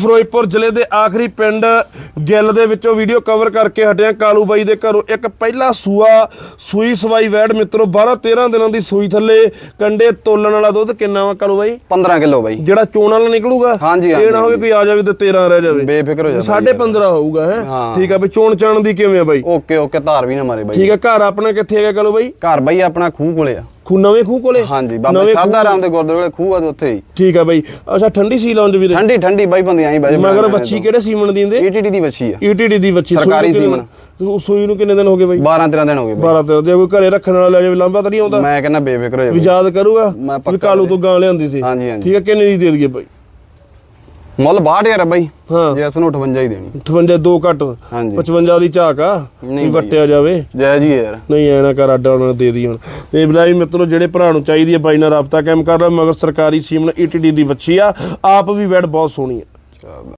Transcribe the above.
ਫਿਰੋਜ਼ਪੁਰ ਜ਼ਿਲ੍ਹੇ ਦੇ ਆਖਰੀ ਪਿੰਡ ਗਿੱਲ ਦੇ ਵਿੱਚੋਂ ਵੀਡੀਓ ਕਵਰ ਕਰਕੇ ਹਟਿਆ ਕਾਲੂ ਬਾਈ ਦੇ ਘਰੋਂ। ਇੱਕ ਪਹਿਲਾ ਸੂਆ ਸੂਈ ਸਵਾਈ ਵੈੜ ਮਿੱਤਰੋ 12 13 ਦਿਨਾਂ ਦੀ ਸੂਈ ਥੱਲੇ ਕੰਡੇ ਤੋਲਣ ਵਾਲਾ ਦੁੱਧ ਕਿੰਨਾ ਵਾ ਕਾਲੂ ਬਾਈ? 15 ਕਿਲੋ ਬਾਈ। ਜਿਹੜਾ ਚੋਣ ਵਾਲਾ ਨਿਕਲੂਗਾ? ਹਾਂਜੀ, ਇਹ ਨਾ ਹੋਵੇ ਕੋਈ ਆ ਜਾਵੇ ਤੇ 13 ਰਹਿ ਜਾਵੇ। ਬੇਫਿਕਰ ਹੋ ਜਾ ਸਾਢੇ 15 ਹੋਊਗਾ ਹੈ? ਹਾਂ। ਠੀਕ ਆ ਬਈ ਚੋਣ ਚਾਣ ਦੀ ਕਿਵੇਂ ਆ ਬਾਈ? ਓਕੇ ਓਕੇ ਧਾਰ ਵੀ ਨਾ ਮਾਰੇ ਬਾਈ। ਠੀਕ ਆ ਘਰ ਆਪਣਾ ਕਿੱਥੇ ਹੈਗਾ ਕਾਲੂ ਬਾਈ? ਘਰ ਬਾਈ ਆਪਣਾ ਖੂਹ ਕੋਲੇ ਆ। ਖੂ ਨਵੇਂ ਖੂਹ ਕੋਲੇ? ਹਾਂਜੀ ਬਾਬਾ ਨਵੇਂ ਸ਼ਰਦਾ ਰਾਮ ਦੇ ਗੁਰਦੁਆਰੇ ਕੋਲੇ ਖੂਹ ਆ ਉੱਥੇ ਹੀ। ਠੀਕ ਆ ਬਾਈ। ਅੱਛਾ ਠੰਡੀ ਸੀ ਲਾਉਂਜ ਵੀਰੇ? ਠੰਡੀ ਠੰਡੀ ਬਾਈ ਬੰਦੇ ਆਈ ਬਾਈ ਮਗਰ ਬੱਚੀ ਕਿਹੜੇ ਸੀਮਨ ਦੀ ਦਿੰਦੇ ਈਟੀਡੀ ਦੀ ਬੱਚੀ ਆ। ਈਟੀਡੀ ਦੀ ਬੱਚੀ ਸੂਈ ਸਰਕਾਰੀ ਕਿੰਨੇ- ਸੀਮਨ। ਤੂੰ ਸੂਈ ਨੂੰ ਕਿੰਨੇ ਦਿਨ ਹੋ ਗਏ ਬਾਈ? 12 13 ਦਿਨ ਹੋ ਗਏ ਬਾਈ। 12 ਤੇ ਜੇ ਕੋਈ ਘਰੇ ਰੱਖਣ ਵਾਲਾ ਲੈ ਜਾਵੇ ਲੰਬਾ ਤਾਂ ਨਹੀਂ ਆਉਂਦਾ? ਮੈਂ ਕਹਿੰਦਾ ਬੇਫਿਕਰ ਹੋ ਜਾ ਵੀ। ਯਾਦ ਕਰੂਗਾ ਮੈਂ ਵੀ ਪੱਕਾ ਕਾਲੂ ਤੋਂ ਗਾਂ ਲਿਆਂਦੀ ਸੀ। ਹਾਂਜੀ, ਹਾਂਜੀ। ਠੀਕ ਹੈ ਕਿੰਨੇ ਦੀ ਦੇ ਦਈਏ ਬਾਈ? ਮੁੱਲ 62000 ਆ ਬਾਈ। ਹਾਂ। ਜੇ ਇਸ ਨੂੰ 58 ਹੀ ਦੇਣੀ। 58 ਦੋ ਘੱਟ ਹਾਂਜੀ। 55 ਦੀ ਝਾਕ ਆ ਨਹੀਂ ਵੀ ਬਾਈ। ਵਟਿਆ ਜਾਵੇ। ਜੈ ਜੀ ਯਾਰ। ਨਹੀਂ ਐਨਾ ਕਰ ਅੱਡਾ ਉਹਨਾਂ ਨੂੰ ਦੇ ਦੀ ਹੁਣ। ਤੇ ਬਲਾਈ ਮਿੱਤਰੋ ਜਿਹੜੇ ਭਰਾ ਨੂੰ ਚਾਹੀਦੀ ਹੈ ਬਾਈ ਨਾਲ ਰਾਬਤਾ ਕਾਇਮ ਕਰ ਲਓ ਮਗਰ ਸਰਕਾਰੀ ਸੀਮਨ ਈਟੀਡੀ ਦੀ ਵੱਛੀ ਆ। ਆਪ ਵੀ ਵੈੜ ਬਹੁਤ ਸੋਹਣੀ ਆ।